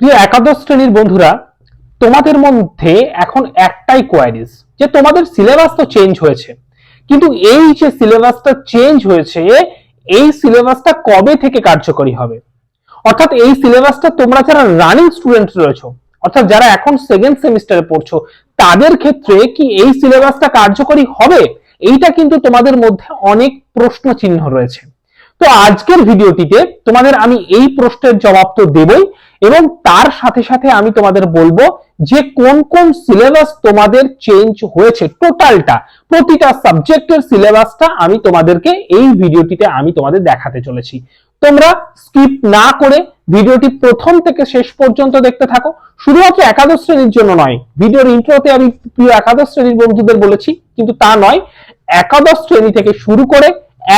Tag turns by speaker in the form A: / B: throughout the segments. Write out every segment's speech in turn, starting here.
A: প্রিয় একাদশ শ্রেণির বন্ধুরা, তোমাদের মধ্যে এখন একটাই কোয়ারিজ যে তোমাদের সিলেবাস তো চেঞ্জ হয়েছে, কিন্তু এই যে সিলেবাসটা চেঞ্জ হয়েছে, এই সিলেবাসটা কবে থেকে কার্যকরী হবে? অর্থাৎ এই সিলেবাসটা তোমরা যারা রানিং স্টুডেন্ট রয়েছো, অর্থাৎ যারা এখন সেকেন্ড সেমিস্টারে পড়ছো, তাদের ক্ষেত্রে কি এই সিলেবাসটা কার্যকরী হবে? এইটা কিন্তু তোমাদের মধ্যে অনেক প্রশ্ন চিহ্ন রয়েছে। তো আজকের ভিডিওটিতে তোমাদের আমি এই প্রশ্নের জবাব তো দেবই এবং তার সাথে সাথে আমি তোমাদের বলব যে কোন কোন সিলেবাস তোমাদের চেঞ্জ হয়েছে টোটালটা প্রতিটা সাবজেক্টের সিলেবাসটা আমি তোমাদেরকে এই ভিডিওটিতে আমি তোমাদের দেখাতে চলেছি। তোমরা স্কিপ না করে ভিডিওটি প্রথম থেকে শেষ পর্যন্ত দেখতে থাকো। শুধুমাত্র একাদশ শ্রেণির জন্য নয় ভিডিওর ইন্ট্রোতে আমি প্রিয় একাদশ শ্রেণির বন্ধুদের বলেছি, কিন্তু তা নয়, একাদশ শ্রেণি থেকে শুরু করে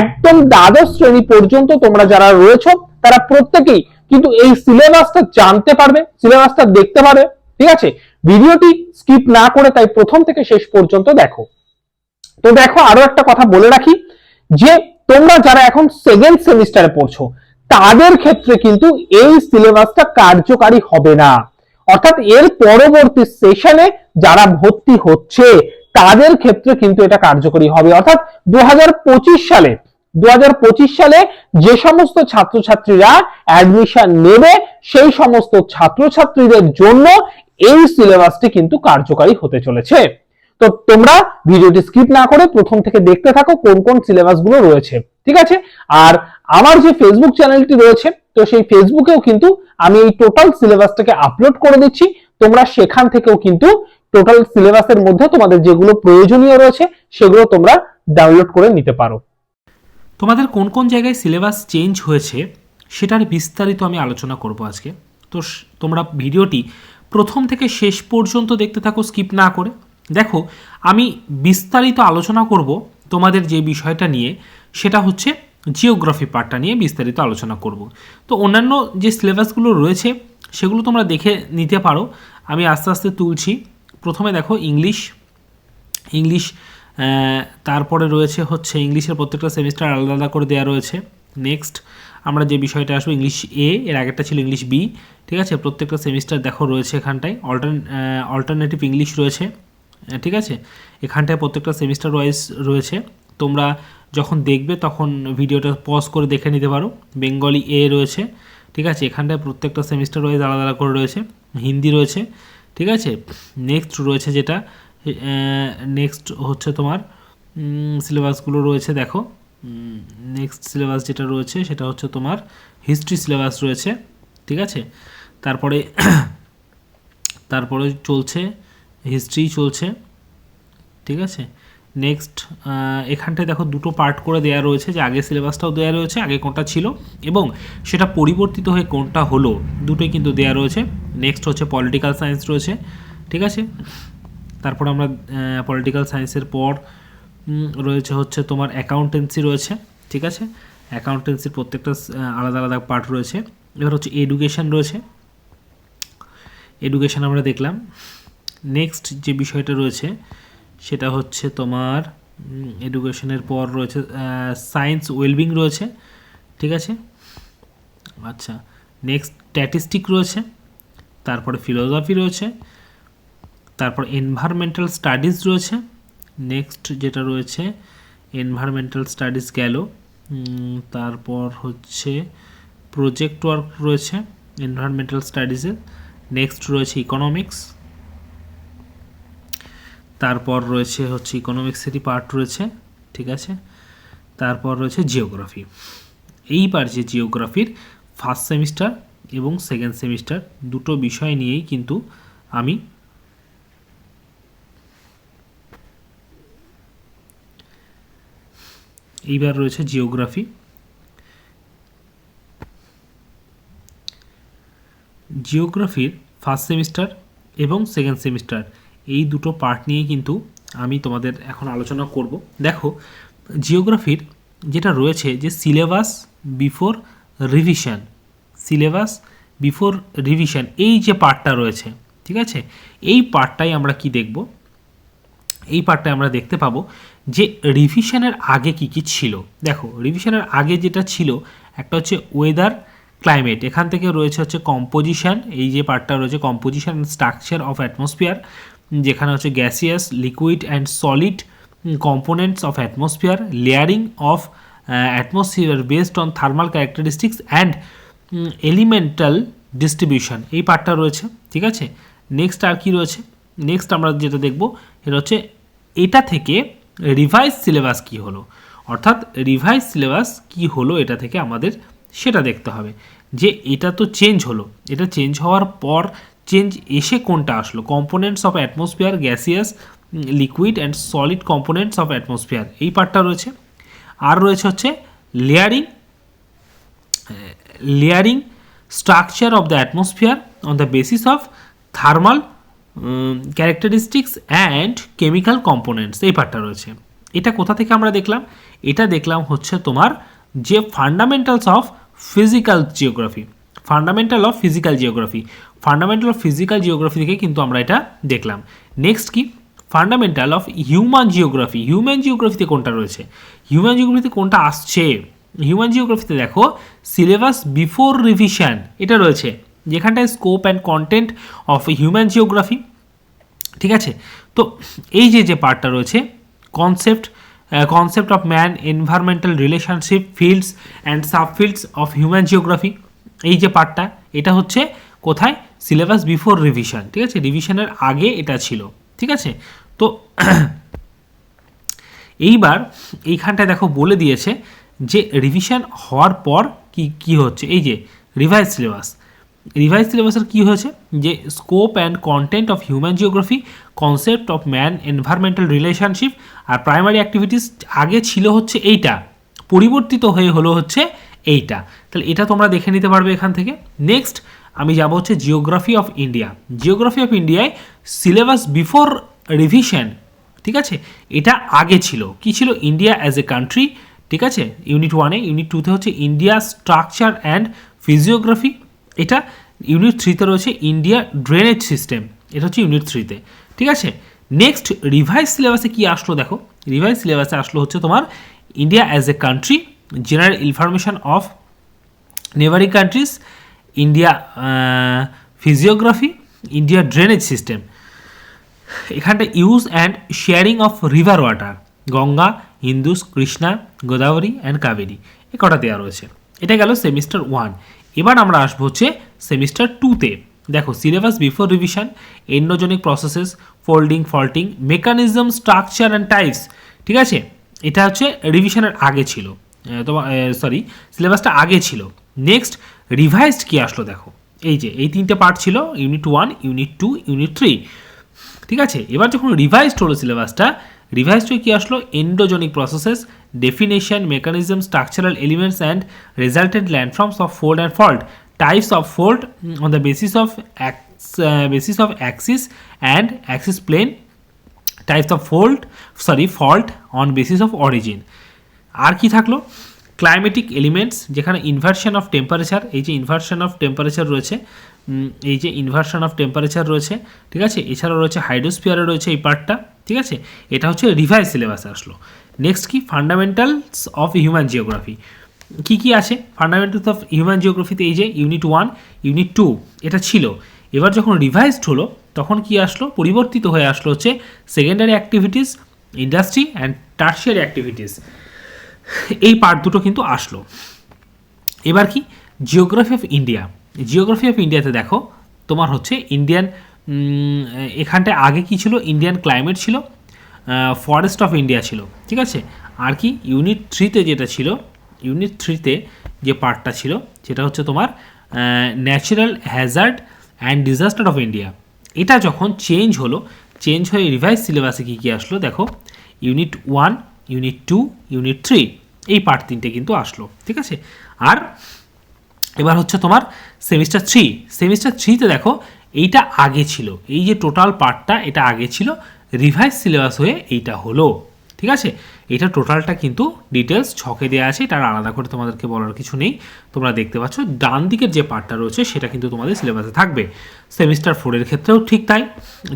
A: একদম দ্বাদশ শ্রেণি পর্যন্ত তোমরা যারা রয়েছো, তারা প্রত্যেকেই কিন্তু এই সিলেবাসটা জানতে পারবে সিলেবাসটা দেখতে পারবে, ঠিক আছে? ভিডিওটি স্কিপ না করে তাই প্রথম থেকে শেষ পর্যন্ত দেখো। তো দেখো, আরও একটা কথা বলে রাখি, যে তোমরা যারা এখন সেকেন্ড সেমিস্টারে পড়ছো, তাদের ক্ষেত্রে কিন্তু এই সিলেবাসটা কার্যকারী হবে না। অর্থাৎ এর পরবর্তী সেশনে যারা ভর্তি হচ্ছে, তাদের ক্ষেত্রে কিন্তু এটা কার্যকরী হবে। অর্থাৎ দু হাজার পঁচিশ সালে দু হাজার পঁচিশ সালে যে সমস্ত ছাত্রছাত্রীরা অ্যাডমিশন নেবে, সেই সমস্ত ছাত্রছাত্রীদের জন্য এই সিলেবাসটি কিন্তু কার্যকারী হতে চলেছে। তো তোমরা ভিডিওটি স্কিপ না করে প্রথম থেকে দেখতে থাকো কোন কোন সিলেবাসগুলো রয়েছে, ঠিক আছে? আর আমার যে ফেসবুক চ্যানেলটি রয়েছে, তো সেই ফেসবুকেও কিন্তু আমি এই টোটাল সিলেবাসটাকে আপলোড করে দিচ্ছি। তোমরা সেখান থেকেও কিন্তু টোটাল সিলেবাসের মধ্যে তোমাদের যেগুলো প্রয়োজনীয় রয়েছে, সেগুলো তোমরা ডাউনলোড করে নিতে পারো।
B: তোমাদের কোন কোন জায়গায় সিলেবাস চেঞ্জ হয়েছে সেটার বিস্তারিত আমি আলোচনা করব আজকে। তো তোমরা ভিডিওটি প্রথম থেকে শেষ পর্যন্ত দেখতে থাকো, স্কিপ না করে। দেখো, আমি বিস্তারিত আলোচনা করব তোমাদের যে বিষয়টা নিয়ে, সেটা হচ্ছে জিওগ্রাফি পার্টটা নিয়ে বিস্তারিত আলোচনা করব। তো অন্যান্য যে সিলেবাসগুলো রয়েছে, সেগুলো তোমরা দেখে নিতে পারো। আমি আস্তে আস্তে তুলছি। প্রথমে দেখো, ইংলিশ। ইংলিশ তারপরে রয়েছে হচ্ছে ইংলিশের প্রত্যেকটা সেমিস্টার আলাদা আলাদা করে দেওয়া রয়েছে। নেক্সট আমরা যে বিষয়টা আসব ইংলিশ এ এর আগেরটা ছিল ইংলিশ বি ঠিক আছে? প্রত্যেকটা সেমিস্টার দেখো রয়েছে এখানটায়। অল্টার অল্টারনেটিভ ইংলিশ রয়েছে ঠিক আছে? এখানটায় প্রত্যেকটা সেমিস্টার ওয়াইজ রয়েছে। তোমরা যখন দেখবে তখন ভিডিওটা পজ করে দেখে নিতে পারো। বেঙ্গলি এ রয়েছে, ঠিক আছে? এখানটায় প্রত্যেকটা সেমিস্টার ওয়াইজ আলাদা আলাদা করে রয়েছে। হিন্দি রয়েছে, ঠিক আছে? নেক্সট রয়েছে যেটা নেক্সট হচ্ছে তোমার সিলেবাসগুলো রয়েছে, দেখো। নেক্সট সিলেবাস যেটা রয়েছে, সেটা হচ্ছে তোমার হিস্ট্রি সিলেবাস রয়েছে, ঠিক আছে? তারপরে তারপরে চলছে হিস্ট্রি চলছে, ঠিক আছে? নেক্সট এখানটায় দেখো দুটো পার্ট করে দেওয়া রয়েছে, যে আগে সিলেবাসটাও দেওয়া রয়েছে, আগে কোনটা ছিল, এবং সেটা পরিবর্তিত হয়ে কোনটা হলো, দুটোই কিন্তু দেওয়া রয়েছে। নেক্সট হচ্ছে পলিটিক্যাল সায়েন্স রয়েছে, ঠিক আছে? তারপর আমরা পলিটিক্যাল সায়েন্সের পর রয়েছে হচ্ছে তোমার অ্যাকাউন্টেন্সি রয়েছে, ঠিক আছে? অ্যাকাউন্টেন্সির প্রত্যেকটা আলাদা আলাদা পার্ট রয়েছে। এবার হচ্ছে এডুকেশন রয়েছে। এডুকেশন আমরা দেখলাম। নেক্সট যে বিষয়টা রয়েছে, সেটা হচ্ছে তোমার এডুকেশনের পর রয়েছে সায়েন্স ওয়েলবিং রয়েছে, ঠিক আছে? আচ্ছা নেক্সট স্ট্যাটিস্টিক রয়েছে। তারপরে ফিলোসফি রয়েছে। তারপর এনভায়রনমেন্টাল স্টাডিজ রয়েছে। নেক্সট যেটা রয়েছে এনভায়রনমেন্টাল স্টাডিজ গেল। তারপর হচ্ছে প্রজেক্ট ওয়ার্ক রয়েছে এনভায়রনমেন্টাল স্টাডিজে নেক্সট রয়েছে ইকোনমিক্স তারপর রয়েছে হচ্ছে ইকোনমিক্সেরই পার্ট রয়েছে, ঠিক আছে? তারপর রয়েছে জিওগ্রাফি এইবার যে জিওগ্রাফির ফার্স্ট সেমিস্টার এবং সেকেন্ড সেমিস্টার দুটো বিষয় নিয়েই কিন্তু আমি এইবার রয়েছে জিওগ্রাফি। জিওগ্রাফির ফার্স্ট সেমিস্টার এবং সেকেন্ড সেমিস্টার এই দুটো পার্ট নিয়ে কিন্তু আমি তোমাদের এখন আলোচনা করব। দেখো, জিওগ্রাফির যেটা রয়েছে যে syllabus before revision syllabus before revision এই যে পার্টটা রয়েছে, ঠিক আছে? এই পার্টটাই আমরা কি দেখব? এই পার্টটায় আমরা দেখতে পাবো যে রিভিশনের আগে কি কি ছিল? দেখো রিভিশনের আগে যেটা ছিল, একটা হচ্ছে ওয়েদার ক্লাইমেট এখান থেকে রয়েছে হচ্ছে কম্পোজিশন এই যে পার্টটা রয়েছে কম্পোজিশন স্ট্রাকচার অফ অ্যাটমসফিয়ার যেখানে হচ্ছে gaseous liquid and solid components of atmosphere layering of atmosphere based on thermal characteristics and elemental distribution এই পার্টটা রয়েছে, ঠিক আছে? নেক্সট আর কি রয়েছে? নেক্সট আমরা যেটা দেখব, এটা হচ্ছে, এটা থেকে রিভাইজ সিলেবাস কি হলো? অর্থাৎ রিভাইজ সিলেবাস কি হলো এটা থেকে আমাদের সেটা দেখতে হবে। যে এটা তো চেঞ্জ হলো। এটা চেঞ্জ হওয়ার পর চেঞ্জ এসে কোনটা আসলো? Components of atmosphere gaseous liquid and solid components of atmosphere এই পার্টটা রয়েছে। আর রয়েছে হচ্ছে layering layering structure of the atmosphere on the basis of thermal um, and chemical components এই পার্টটা রয়েছে। এটা কোথা থেকে আমরা দেখলাম? এটা দেখলাম হচ্ছে তোমার যে fundamentals of physical geography fundamental of physical geography fundamental of physical geography থেকে কিন্তু আমরা এটা দেখলাম। নেক্সট কি? Fundamental of human geography human জিওগ্রাফিতে কোনটা রয়েছে? হিউম্যান জিওগ্রাফিতে কোনটা আসছে? হিউম্যান জিওগ্রাফিতে দেখো সিলেবাস বিফোর রিভিশন এটা রয়েছে। যেখানটায় scope and content of human geography ঠিক আছে? তো এই যে যে পার্টটা রয়েছে concept concept of man environmental relationship fields and subfields of human geography এই যে পার্টটা এটা হচ্ছে কোথায়? সিলেবাস বিফোর রিভিশন ঠিক আছে? রিভিশনের আগে এটা ছিল, ঠিক আছে? তো এইবার এইখানটায় দেখো বলে দিয়েছে যে রিভিশন হওয়ার পর কি কি হচ্ছে? এই যে রিভাইজ সিলেবাস রিভাইজ সিলেবাসের কী হয়েছে? যে scope and content of human geography concept of man environmental relationship R primary activities আগে ছিল হচ্ছে এইটা, পরিবর্তিত হয়ে হলো হচ্ছে এইটা। তাহলে এটা তোমরা দেখে নিতে পারবে এখান থেকে। নেক্সট আমি যাব হচ্ছে geography of India geography of ইন্ডিয়ায় সিলেবাস বিফোর রিভিশন ঠিক আছে? এটা আগে ছিল। কি ছিল? ইন্ডিয়া অ্যাজ এ কান্ট্রি ঠিক আছে? ইউনিট ওয়ানে ইউনিট টুতে হচ্ছে ইন্ডিয়া স্ট্রাকচার অ্যান্ড ফিজিওগ্রাফি এটা ইউনিট থ্রিতে রয়েছে ইন্ডিয়া ড্রেনেজ সিস্টেম এটা হচ্ছে ইউনিট থ্রিতে ঠিক আছে? নেক্সট রিভাইজ সিলেবাসে কি আসলো দেখো? রিভাইজ সিলেবাসে আসলো হচ্ছে তোমার India as a country general information of neighbouring countries India physiography India drainage system এখানটা use and sharing of river water Ganga Indus Krishna, Godavari and Kaveri. এ কটা দেওয়া রয়েছে। এটা গেল সেমিস্টার ওয়ান এবার আমরা আসব হচ্ছে সেমিস্টার টুতে দেখো syllabus before revision endogenic processes folding faulting mechanism structure and types ঠিক আছে? এটা হচ্ছে রিভিশনের আগে ছিল। তোমার সরি সিলেবাসটা আগে ছিল। নেক্সট রিভাইজড কি আসলো দেখো? এই যে, এই তিনটে পার্ট ছিল unit one unit two unit three ঠিক আছে? এবার যখন রিভাইজড হলো সিলেবাসটা রিভাইজড হয়ে কী আসলো endogenic processes definition mechanism structural elements and resulted landforms of fold and fault types of fold on the basis of basis of axis and axis plane types of fold sorry fault on basis of origin আর কি থাকল? Climatic elements যেখানে inversion of temperature এই যে inversion of temperature রয়েছে এই যে inversion of temperature রয়েছে, ঠিক আছে? এছাড়াও রয়েছে হাইড্রোস্ফিয়ারে রয়েছে এই পার্টটা ঠিক আছে? এটা হচ্ছে রিভাইজ সিলেবাসে আসলো। নেক্সট কি? ফান্ডামেন্টালস অফ হিউম্যান জিওগ্রাফি কি কি আছে? ফান্ডামেন্টালস অফ হিউম্যান জিওগ্রাফিতে এই যে ইউনিট ওয়ান ইউনিট টু এটা ছিল। এবার যখন রিভাইজড হলো, তখন কি আসলো? পরিবর্তিত হয়ে আসলো হচ্ছে secondary activities industry and tertiary activities এই পার্ট দুটো কিন্তু আসলো। এবার কি? Geography of India geography of ইন্ডিয়াতে দেখো, তোমার হচ্ছে ইন্ডিয়ান এখানটায় আগে কি ছিল? ইন্ডিয়ান ক্লাইমেট ছিল ফরেস্ট অফ ইন্ডিয়া ছিল, ঠিক আছে? আর কি? ইউনিট থ্রিতে যেটা ছিল ইউনিট থ্রিতে যে পার্টটা ছিল, সেটা হচ্ছে তোমার natural hazard and disaster of India এটা যখন চেঞ্জ হলো চেঞ্জ হয়ে রিভাইজ সিলেবাসে কী কী আসলো? দেখো unit one unit two, unit three, এই পার্ট তিনটে কিন্তু আসলো, ঠিক আছে? আর এবার হচ্ছে তোমার সেমিস্টার থ্রি, সেমিস্টার থ্রিতে দেখো এইটা আগে ছিল, এই যে টোটাল পার্টটা এটা আগে ছিল, রিভাইজ সিলেবাস হয়ে এইটা হলো, ঠিক আছে? এটা টোটালটা কিন্তু ডিটেলস ছকে দেওয়া আছে, এটা আলাদা করে তোমাদেরকে বলার কিছু নেই, তোমরা দেখতে পাচ্ছ, ডান দিকের যে পার্টটা রয়েছে সেটা কিন্তু তোমাদের সিলেবাসে থাকবে, সেমিস্টার ফোরের ক্ষেত্রেও ঠিক তাই,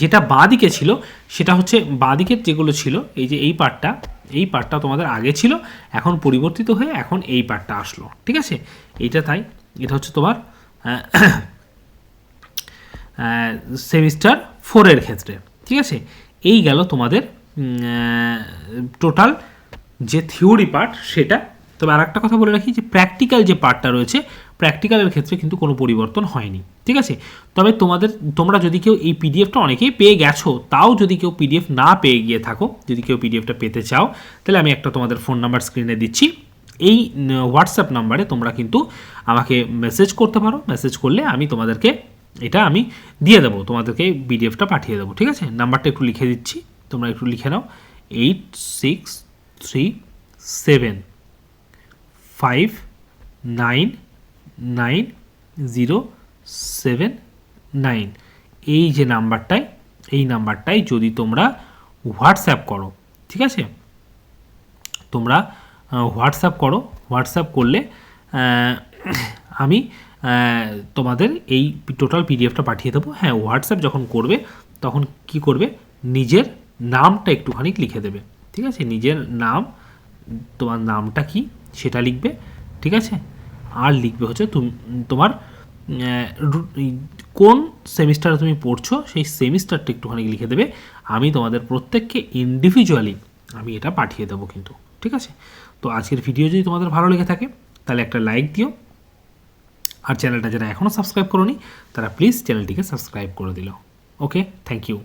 B: যেটা বাঁ দিকে ছিল সেটা হচ্ছে বাঁ দিকের যেগুলো ছিল, এই যে এই পার্টটা এই পার্টটা তোমাদের আগে ছিল, এখন পরিবর্তিত হয়ে এখন এই পার্টটা আসলো, ঠিক আছে? এইটা তাই, এটা হচ্ছে তোমার সেমিস্টার ফোরের ক্ষেত্রে, ঠিক আছে? এই গেল তোমাদের টোটাল যে থিওরি পার্ট সেটা তবে আর একটা কথা বলে রাখি যে প্র্যাকটিক্যাল যে পার্টটা রয়েছে প্র্যাকটিক্যালের ক্ষেত্রে কিন্তু কোনো পরিবর্তন হয়নি, ঠিক আছে? তবে তোমাদের, তোমরা যদি কেউ এই পিডিএফটা অনেকেই পেয়ে গেছো, তাও যদি কেউ পিডিএফ না পেয়ে গিয়ে থাকো, যদি কেউ পিডিএফটা পেতে চাও, তাহলে আমি একটা তোমাদের ফোন নাম্বার স্ক্রিনে দিচ্ছি। এই হোয়াটসঅ্যাপ নাম্বারে তোমরা কিন্তু আমাকে মেসেজ করতে পারো মেসেজ করলে আমি তোমাদেরকে এটা আমি দিয়ে দেবো, তোমাদেরকে পিডিএফটা পাঠিয়ে দেবো, ঠিক আছে? নাম্বারটা একটু লিখে দিচ্ছি, তোমরা একটু লিখে নাও eight six three seven five nine nine zero seven nine এই যে নাম্বারটায় এই নাম্বারটায় যদি তোমরা হোয়াটসঅ্যাপ করো, ঠিক আছে? তোমরা হোয়াটসঅ্যাপ করো, হোয়াটসঅ্যাপ করলে আমি তোমাদের এই টোটাল পিডিএফটা পাঠিয়ে দেবো। হ্যাঁ হোয়াটসঅ্যাপ যখন করবে, তখন কি করবে? নিজের নামটা একটুখানি লিখে দেবে, ঠিক আছে? নিজের নাম, তোমার নামটা কি? সেটা লিখবে, ঠিক আছে? আর লিখবে হচ্ছে তুমি, তোমার কোন সেমিস্টারে তুমি পড়ছো, সেই সেমিস্টারটা একটুখানি লিখে দেবে। আমি তোমাদের প্রত্যেককে ইন্ডিভিজুয়ালি আমি এটা পাঠিয়ে দেবো কিন্তু, ঠিক আছে? তো আজকের ভিডিও যদি তোমাদের ভালো লেগে থাকে, তাহলে একটা লাইক দিও। আর চ্যানেলটা যারা এখনও সাবস্ক্রাইব করোনি, তারা প্লিজ চ্যানেলটিকে সাবস্ক্রাইব করে দিল। Okay thank you